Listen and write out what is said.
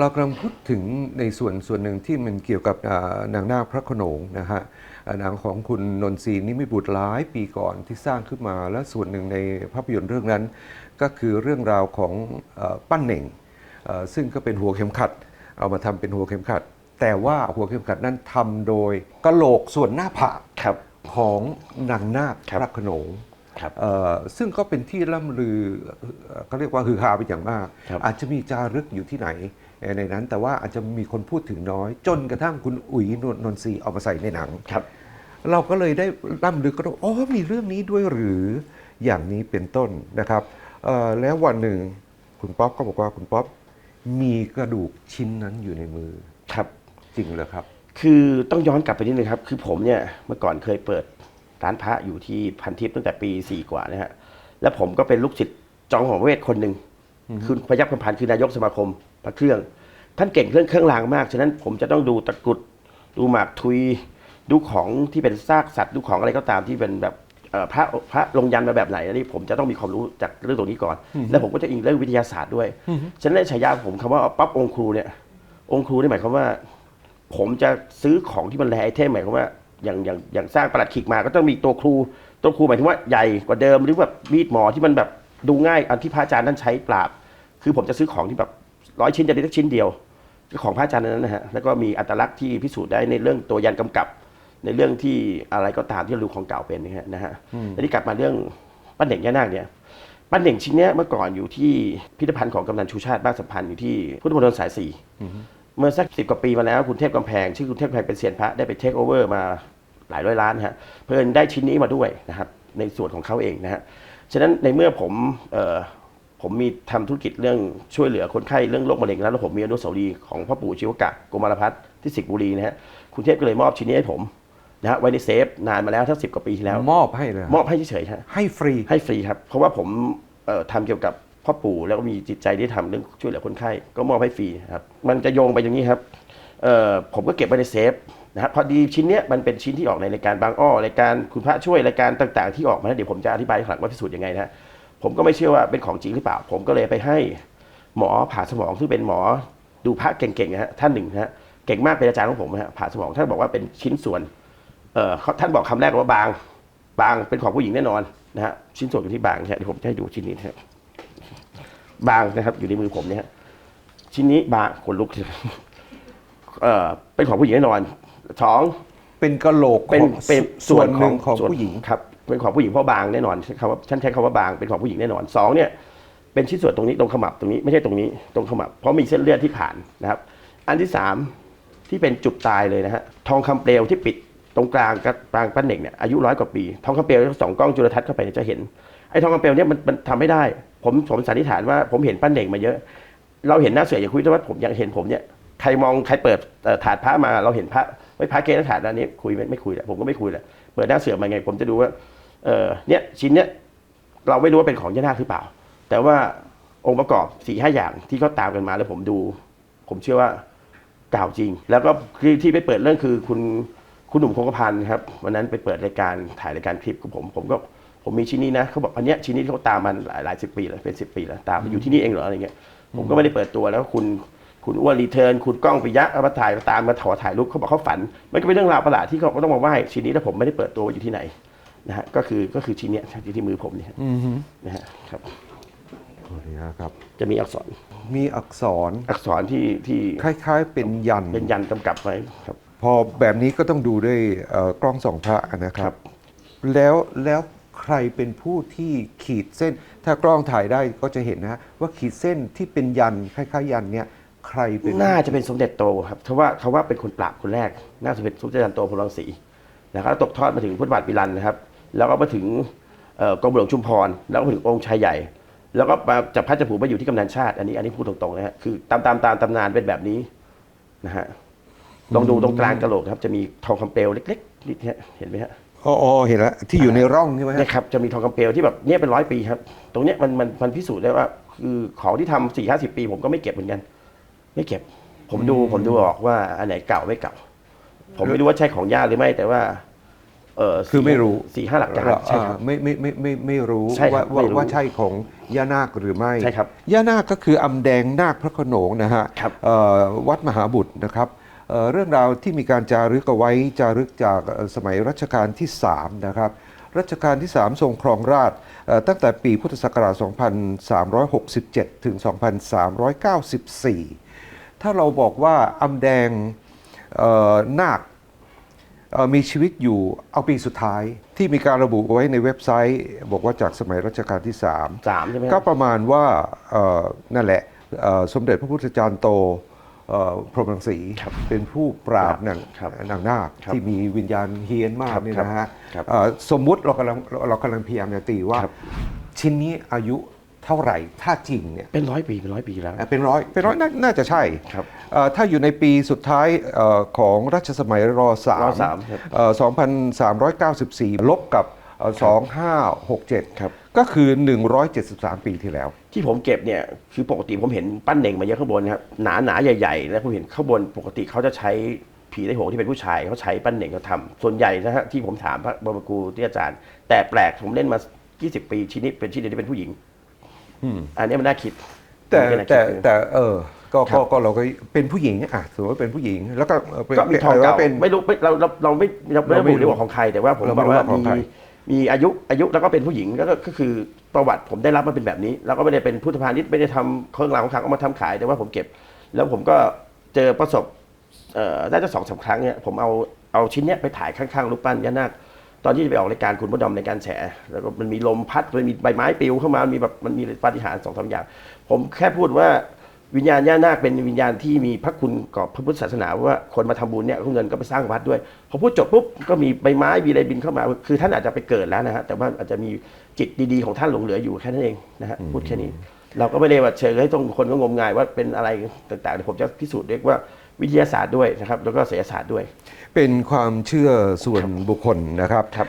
เรากำลังพูดถึงในส่วนส่วนหนึ่งที่มันเกี่ยวกับอ่านางนาคพระโขนงนะฮะอ่าหนังของคุณนนทรีนิมิตบุตรหลายปีก่อนที่สร้างขึ้นมา และส่วนหนึ่งในภาพยนตร์เรื่องนั้น ก็คือเรื่องราวของเอ่อปั้นเหน่งเอ่อซึ่งก็เป็นหัวเข็มขัด เอามาทำเป็นหัวเข็มขัด แต่ว่าหัวเข็มขัดนั้นทำโดยกะโหลกส่วนหน้าผากครับของนางนาคครับพระโขนงครับเอ่อ ซึ่งก็เป็นที่ล่ำลือเอ่อเขาเรียกว่าฮือฮาเป็นอย่างมากครับอาจจะมีจารึกอยู่ที่ไหนเอ่อในนั้น แต่ว่าอาจจะมีคนพูดถึงน้อย จนกระทั่งคุณอุ๋ยนนนนทรีเอามาใส่ในหนังครับ เราก็เลยได้ล่ำลือก็ต้องอ๋อมีเรื่องนี้ด้วยหรืออย่างนี้เป็นต้นนะครับเอ่อแล้ววันหนึ่งคุณป๊อปก็บอกว่าคุณป๊อปมีกระดูกชิ้นนั้นอยู่ในมือครับจริงเหรอครับ คือต้องย้อนกลับไปนิดนึงครับ คือผมเนี่ยเมื่อก่อนเคยเปิด ร้านพระอยู่ที่พันทิพย์ตั้งแต่ปีสี่กว่านะฮะแล้วผมก็เป็นลูกศิษย์จองหอเวทคนหนึ่งคือพยัคฆ์คำพันธ์คือนายกสมาคมพระเครื่อง ท่านเก่งเรื่องเครื่องรางมากฉะนั้นผมจะต้องดูตะกรุดดูหมากทุย ดูของที่เป็นซากสัตว์ดูของอะไรก็ตามที่เป็นแบบเอ่อพระพระลงยันมาแบบไหนอันนี่ผมจะต้องมีความรู้จากเรื่องตรงนี้ก่อน แล้วผมก็จะอิงเรื่องวิทยาศาสตร์ด้วยฉะนั้นในฉายาผมคำว่าปั๊บองค์ครูเนี่ยองค์ครูนี่หมายความว่า ผมจะซื้อของที่มันแรไอเทมหมายความว่า อย่างอย่างอย่างสร้างประหลัดขิกมาก็ต้องมีตัวครูตัวครูหมายถึงว่าใหญ่กว่าเดิมหรือแบบมีดหมอที่มันแบบดูง่ายอันที่พระอาจารย์ท่านใช้ปราบ คือผมจะซื้อของที่แบบร้อยชิ้นจะได้สักชิ้นเดียวของพระอาจารย์นั้นนะฮะแล้วก็มีอัตลักษณ์ที่พิสูจน์ได้ในเรื่องตัวยันกำกับ ในเรื่องที่อะไรก็ตามที่เราดูของเก่าเป็นนะฮะนะฮะทีนี้กลับมาเรื่องปั้นเด่งย่านาคเนี่ยปั้นเด่งชิ้นเนี้ยเมื่อก่อนอยู่ที่พิพิธภัณฑ์ของกำนันชูชาติบ้านสัมพันธ์อยู่ที่พุทธมณฑลสายสี่ เมื่อสักสิบกว่าปีมาแล้วคุณเทพกำแพงชื่อคุณเทพกำแพงเป็นเซียนพระได้ไปเทคโอเวอร์มาหลายร้อยล้านนะฮะเพิ่นได้ชิ้นนี้มาด้วยนะครับในส่วนของเขาเองนะฮะฉะนั้นในเมื่อผมเอ่อผมมีทำธุรกิจเรื่องช่วยเหลือคนไข้เรื่องโรคมะเร็งแล้วแล้วผมมีอนุสาวรีย์ของพ่อปู่ชิวกะโกมารพัฒน์ที่สิงห์บุรีนะฮะคุณเทพก็เลยมอบชิ้นนี้ให้ผมนะฮะไว้ในเซฟนานมาแล้วทั้งสิบกว่าปีที่แล้วมอบให้เลยมอบให้เฉยๆฮะให้ฟรีให้ฟรีครับเพราะว่าผมเอ่อทำเกี่ยวกับ พ่อปู่แล้วก็มีจิตใจที่ทำเรื่องช่วยเหลือคนไข้ก็มอบให้ฟรีครับมันจะโยงไปอย่างนี้ครับผมก็เก็บไว้ในเซฟนะครับพอดีชิ้นเนี้ยมันเป็นชิ้นที่ออกในรายการบางอ้อรายการคุณพระช่วยรายการต่าง ๆ ที่ออกมาเดี๋ยวผมจะอธิบายข้างหลังว่าพิสูจน์ยังไงนะผมก็ไม่เชื่อว่าเป็นของจริงหรือเปล่า ผมก็เลยไปให้หมอผ่าสมองซึ่งเป็นหมอดูพระเก่งๆนะฮะท่านหนึ่งนะฮะเก่งมากเป็นอาจารย์ของผมนะฮะผ่าสมองท่านบอกว่าเป็นชิ้นส่วนเอ่อท่านบอกคำแรกว่าบาง บางเป็นของผู้หญิงแน่นอนนะฮะชิ้นส่วนอยู่ที่บางนะฮะเดี๋ยวผมจะให้ดูชิ้นนี้นะครับ บางนะครับ อยู่ในมือผมเนี่ยฮะชิ้นนี้บางขนลุกเอ่อเป็นของผู้หญิงแน่นอนสอง เป็นกะโหลกเป็นของเป็นส่วนหนึ่งของส่วนผู้หญิง ครับเป็นของผู้หญิงเพราะบางแน่นอนใช้คำว่าฉันใช้คำว่าบางเป็นของผู้หญิงแน่นอนสองเนี่ยเป็นชิ้นส่วนตรงนี้ตรงขมับตรงนี้ไม่ใช่ตรงนี้ตรงขมับเพราะมีเส้นเลือดที่ผ่านนะครับ อันที่สามที่เป็นจุดตายเลยนะฮะทองคำเปลวที่ปิดตรงกลางกับกลางปั้นเน่งเนี่ยอายุร้อยกว่าปีทองคำเปลวสองกล้องจุลทรรศน์เข้าไปเนี่ยจะเห็นไอ้ทองคำเปลวเนี่ยมันมันทำไม่ได้ ผมผมสันนิษฐานว่าผมเห็นปั้นเน่งมาเยอะ เราเห็นหน้าเสืออย่าคุยแต่ว่าผมยังเห็นผมเนี่ยใครมองใครเปิดถาดพระมาเราเห็นพระไม่พระเกศถาดอันนี้คุยไม่ไม่คุยแหละผมก็ไม่คุยแหละเปิดหน้าเสือมาไง ผมจะดูว่าเออเนี่ยชิ้นเนี้ยเราไม่รู้ว่าเป็นของยานาคหรือเปล่า แต่ว่าองค์ประกอบสี่ห้าอย่างที่เขาตามกันมาแล้วผมดู ผมเชื่อว่าเก่าจริง แล้วก็ที่ที่ไปเปิดเรื่องคือคุณคุณหนุ่มคงกระพันครับวันนั้นไปเปิดรายการถ่ายรายการคลิปกับผมผมก็ ผมมีชิ้นนี้นะเขาบอกอันเนี้ยชิ้นนี้ที่เขาตามมาหลายหลายสิบปีแล้วเป็นสิบปีแล้วตามมาอยู่ที่นี่เองเหรออะไรเงี้ยผมก็ไม่ได้เปิดตัวแล้วคุณคุณอ้วนรีเทิร์นคุณก้องปิยะเอามาถ่ายมาตามมาถอถ่ายรูปเขาบอกเขาฝัน มันก็เป็นเรื่องราวประหลาดที่เขาก็ต้องมาไหว้ชิ้นนี้แล้วผมไม่ได้เปิดตัวว่าอยู่ที่ไหนนะฮะก็คือก็คือชิ้นเนี้ยอยู่ที่มือผมเนี่ยนะฮะครับนี่นะครับจะมีอักษรมีอักษรอักษรที่ที่คล้ายๆ เป็นยันเป็นยันกำกับไว้ครับ พอแบบนี้ก็ต้องดูด้วยเอ่อกล้องส่องพระนะคครัรับบแล้วแล้ว ใครเป็นผู้ที่ขีดเส้น ถ้ากล้องถ่ายได้ก็จะเห็นนะฮะว่าขีดเส้นที่เป็นยันคล้ายๆยันเนี่ยใครเป็นน่าจะเป็นสมเด็จโตครับเพราะว่าเขาว่าเป็นคนปราบคนแรก น่าจะเป็นสมเด็จโตพลังสีนะครับตกทอดมาถึงพุทธบาทปิรันนะครับ แล้วก็มาถึงเอ่อกรมหลวงชุมพร แล้วก็ถึงองค์ชายใหญ่ แล้วก็มาจับพัดจัผูมาอยู่ที่กำนันชาติ อันนี้อันนี้พูดตรงๆนะฮะคือตามตามตามตำนานเป็นแบบนี้นะฮะลองดูตรงกลางกระโหลกครับ จะมีทองคำเปลวเล็กๆนิดเนี้ยเห็นไหมฮะ อ๋ออ๋อเห็นแล้วที่อยู่ในร่องใช่ไหมฮะเนี่ยครับจะมีทองคำเปลวที่แบบเนี่ยเป็นร้อยปีครับ ตรงเนี้ยมันมันมันพิสูจน์ได้ว่า คือของที่ทำสี่ห้าสิบปี ผมก็ไม่เก็บเหมือนกัน ไม่เก็บ ผมดูผมดูออกว่าอันไหนเก่าไม่เก่า ผมไม่รู้ว่าใช่ของญาติหรือไม่แต่ว่า เออคือไม่รู้สี่ห้าหลักการใช่ครับเอ่อไม่ไม่ไม่ไม่ไม่รู้ใช่ครับว่าว่าไม่รู้ว่าใช่ของย่านาคหรือไม่ใช่ครับย่านาคก็คืออำแดงนาคพระโขนงนะฮะครับเอ่อวัดมหาบุตรนะครับ เอ่อเรื่องราวที่มีการจารึกเอาไว้จารึกจากเอ่อสมัยรัชกาลที่ 3 นะครับรัชกาลที่ 3 ทรงครองราชย์เอ่อตั้งแต่ปีพุทธศักราช 2367 ถึง 2394 ถ้าเราบอกว่าอำแดงเอ่อนาคเอ่อมีชีวิตอยู่เอาปีสุดท้ายที่มีการระบุไว้ในเว็บไซต์ บอกว่าจากสมัยรัชกาลที่3สามใช่ไหมคก็รับประมาณว่าเอ่อนั่นแหละเอ่อสมเด็จพระพุทธจารย์โตเอ่อ พรหมรังสีครับเป็นผู้ปราบครับนางครับนางนาคครับที่มีวิญญาณเฮี้ยนมากครับนี่นะฮะครับเอ่อสมมุติเรากำลังเรากำลังพยายามจะตีว่าครับชิ้นนี้อายุเท่าไหร่ถ้าจริงเนี่ยเป็นร้อยปีเป็นร้อยปีแล้วอะเป็นร้อยเป็นร้อยนาน่าจะใช่ครับเอ่อถ้าอยู่ในปีสุดท้ายเอ่อของรัชสมัยรสามรสามครับเอ่อ2394ลบกับเอ่อ 2567 ครับ ก็คือ 173 ปีที่แล้ว ที่ผมเก็บเนี่ยคือปกติผมเห็นปั้นเน่งมาเยอะข้างบนนะครับหนาหนาๆใหญ่ๆแล้วผมเห็นข้างบนปกติเขาจะใช้ผีได้โหงที่เป็นผู้ชายเขาใช้ปั้นเน่งเขาทำส่วนใหญ่นะฮะที่ผมถามพระบรมครูที่อาจารย์ แต่แปลกผมเล่นมา 20 ปีชิ้นนี้เป็นชิ้นเดียวที่เป็นผู้หญิงอันนี้มันน่าคิดแต่มันน่าคิดแต่คือแต่เออก็ครัก็บก็เราก็เป็นผู้หญิงอะสมมติว่าเป็นผู้หญิง แล้วก็เอ่อเป็นก็มีทองเรียเก่าว่าเป็นไม่รู้ไม่เราเราเราไม่เราไม่เราระไม่บุรู้เรื่องของใครแต่ว่าผมเราบไม่อกรู้ว่าว่าของมีใคร มีอายุอายุแล้วก็เป็นผู้หญิงแล้วก็ก็คือประวัติผมได้รับมาเป็นแบบนี้ แล้วก็ไม่ได้เป็นพุทธพาณิชย์ไม่ได้ทำเครื่องรางของขลังเอามาทำขายแต่ว่าผมเก็บ แล้วผมก็เจอประสบเอ่อได้จะสองสามครั้งเนี่ยผมเอาเอาชิ้นเนี้ยไปถ่ายข้างๆรูปปั้นย่านาคตอนที่จะไปออกรายการคุณมดดำในการแฉแล้วก็มันมีลมพัดมันมีใบไม้ปลิวเข้ามามันมีแบบมันมีปาฏิหาริย์สองสามอย่าง ผมแค่พูดว่า วิญญาณย่านาคเป็นวิญญาณที่มีพระคุณกับพระพุทธศาสนาว่าคนมาทำบุญเนี่ยเอาเงินก็ไปสร้างวัดด้วยพอพูดจบปุ๊บก็มีใบไม้มีอะไรบินเข้ามา คือท่านอาจจะไปเกิดแล้วนะฮะแต่ว่าอาจจะมีจิตดีๆของท่านหลงเหลืออยู่แค่นั้นเองนะฮะพูดแค่นี้ เราก็ไม่ได้ว่าเชิญให้ต้องคนก็งมงายว่าเป็นอะไรต่างๆเดี๋ยวผมจะพิสูจน์เรียกว่าวิทยาศาสตร์ด้วยนะครับแล้วก็ศิลศาสตร์ด้วย เป็นความเชื่อส่วนบุคคลนะครับครับ